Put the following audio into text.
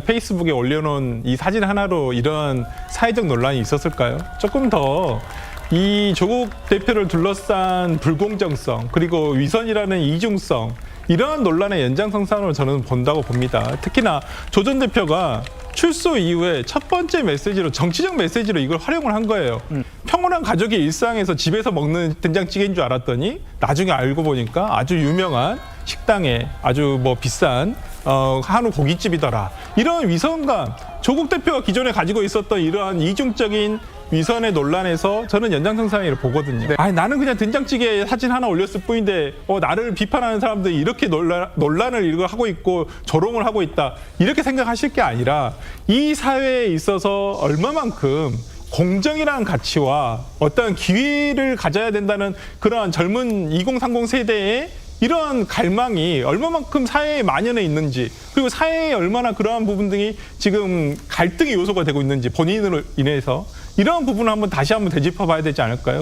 페이스북에 올려놓은 이 사진 하나로 이런 사회적 논란이 있었을까요? 조금 더 이 조국 대표를 둘러싼 불공정성 그리고 위선이라는 이중성 이러한 논란의 연장선상으로 저는 본다고 봅니다. 특히나 조 전 대표가 출소 이후에 첫 번째 메시지로 정치적 메시지로 이걸 활용을 한 거예요. 평온한 가족의 일상에서 집에서 먹는 된장찌개인 줄 알았더니 나중에 알고 보니까 아주 유명한 식당에 아주 뭐 비싼 어, 한우 고깃집이더라. 이런 위선감, 조국 대표가 기존에 가지고 있었던 이러한 이중적인 위선의 논란에서 저는 연장선상이라고 보거든요. 아니 나는 그냥 된장찌개 사진 하나 올렸을 뿐인데 어, 나를 비판하는 사람들이 이렇게 논란, 논란을 이거 하고 있고 조롱을 하고 있다 이렇게 생각하실 게 아니라 이 사회에 있어서 얼마만큼 공정이라는 가치와 어떤 기회를 가져야 된다는 그러한 젊은 2030 세대의 이러한 갈망이 얼마만큼 사회에 만연해 있는지 그리고 사회에 얼마나 그러한 부분들이 지금 갈등의 요소가 되고 있는지 본인으로 인해서 이러한 부분을 한번 다시 한번 되짚어 봐야 되지 않을까요?